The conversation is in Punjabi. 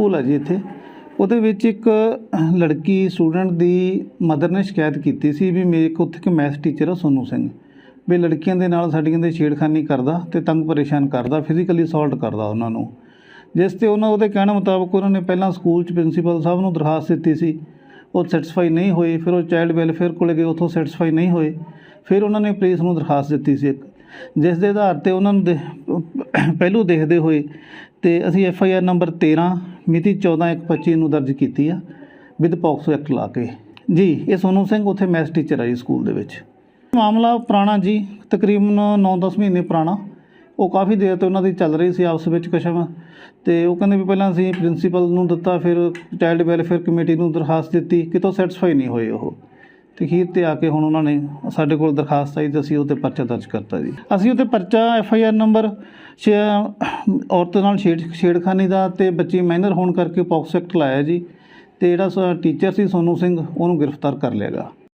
ਸਕੂਲ ਹੈ ਜੀ ਇੱਥੇ। ਉਹਦੇ ਵਿੱਚ ਇੱਕ ਲੜਕੀ ਸਟੂਡੈਂਟ ਦੀ ਮਦਰ ਨੇ ਸ਼ਿਕਾਇਤ ਕੀਤੀ ਸੀ ਵੀ ਮੇਰੇ ਕੋਲ ਉੱਥੇ ਇੱਕ ਮੈਥ ਟੀਚਰ ਆ ਸੋਨੂ ਸਿੰਘ। ਵੀ ਲੜਕੀਆਂ ਦੇ ਨਾਲ ਸਾਡੀਆਂ ਦੇ ਛੇੜਖਾਨੀ ਕਰਦਾ ਤੇ ਤੰਗ ਪਰੇਸ਼ਾਨ ਕਰਦਾ ਫਿਜ਼ੀਕਲੀ ਅਸੌਲਟ ਕਰਦਾ ਉਹਨਾਂ ਨੂੰ। ਜਿਸ ਤੇ ਉਹਨਾਂ ਉਹਦੇ ਕਹਿਣ ਮੁਤਾਬਕ ਉਹਨਾਂ ਨੇ ਪਹਿਲਾਂ ਸਕੂਲ 'ਚ ਪ੍ਰਿੰਸੀਪਲ ਸਾਹਿਬ ਨੂੰ ਦਰਖਾਸਤ ਦਿੱਤੀ ਸੀ, ਉਹ ਸੈਟੀਸਫਾਈ ਨਹੀਂ ਹੋਏ, ਫਿਰ ਉਹ ਚਾਈਲਡ ਵੈਲਫੇਅਰ ਕੋਲੇ ਗਏ, ਉੱਥੋਂ ਸੈਟੀਸਫਾਈ ਨਹੀਂ ਹੋਏ। ਫਿਰ ਉਹਨਾਂ ਨੇ ਪੁਲਿਸ ਨੂੰ ਦਰਖਾਸਤ ਦਿੱਤੀ ਸੀ ਇੱਕ। ਜਿਸ ਦੇ ਆਧਾਰ ਤੇ ਉਹਨਾਂ ਨੂੰ ਦੇ- ਪਹਿਲੂ ਦੇਖਦੇ ਹੋਏ ਤੇ ਅਸੀਂ ਐਫ ਆਈ ਆਰ ਨੰਬਰ 13 ਮਿਤੀ 14/1/25 ਨੂੰ ਦਰਜ ਕੀਤੀ ਆ, ਵਿਦ ਪੌਕਸੋ ਐਕਟ ਲਾ ਕੇ। ਜੀ, ਇਹ ਸੋਨੂ ਸਿੰਘ ਉੱਥੇ ਮੈਥ ਟੀਚਰ ਆ ਜੀ ਸਕੂਲ ਦੇ ਵਿੱਚ। ਮਾਮਲਾ ਪੁਰਾਣਾ ਜੀ, ਤਕਰੀਬਨ 9-10 ਮਹੀਨੇ ਪੁਰਾਣਾ। ਉਹ ਕਾਫੀ ਦੇਰ ਤੋਂ ਉਹਨਾਂ ਦੀ ਚੱਲ ਰਹੀ ਸੀ, ਆਪਸ ਵਿੱਚ ਕਸ਼ਮ। ਤੇ ਉਹ ਕਹਿੰਦੇ ਵੀ ਪਹਿਲਾਂ ਅਸੀਂ ਪ੍ਰਿੰਸੀਪਲ ਨੂੰ ਦਿੱਤਾ, ਫਿਰ ਚਾਈਲਡ ਵੈਲਫੇਅਰ ਕਮੇਟੀ ਨੂੰ ਦਰਖਾਸਤ ਦਿੱਤੀ, ਕਿਤੋਂ ਸੈਟੀਸਫਾਈ ਨਹੀਂ ਹੋਏ ਉਹ। ਤੇ ਖੀਰ ਤੇ ਆ ਕੇ ਹੁਣ ਉਹਨਾਂ ਨੇ ਸਾਡੇ ਕੋਲ ਦਰਖਾਸਤ ਆਈ ਤੇ ਅਸੀਂ ਉਹ 'ਤੇ ਪਰਚਾ ਦਰਜ ਕਰਤਾ ਜੀ। ਅਸੀਂ ਉਹ 'ਤੇ ਪਰਚਾ ਐਫ ਆਈ ਆਰ ਨੰਬਰ ਛੇ ਔਰਤ ਨਾਲ ਛੇੜ, ਛੇੜਖਾਨੀ ਦਾ ਤੇ ਬੱਚੀ ਮਾਈਨਰ ਹੋਣ ਕਰਕੇ ਪੌਕਸੋ ਐਕਟ ਲਾਇਆ ਜੀ ਤੇ ਜਿਹੜਾ ਟੀਚਰ ਸੀ ਸੋਨੂ ਸਿੰਘ, ਉਹਨੂੰ ਗ੍ਰਿਫਤਾਰ ਕਰ ਲਿਆ ਲਿਆਗਾ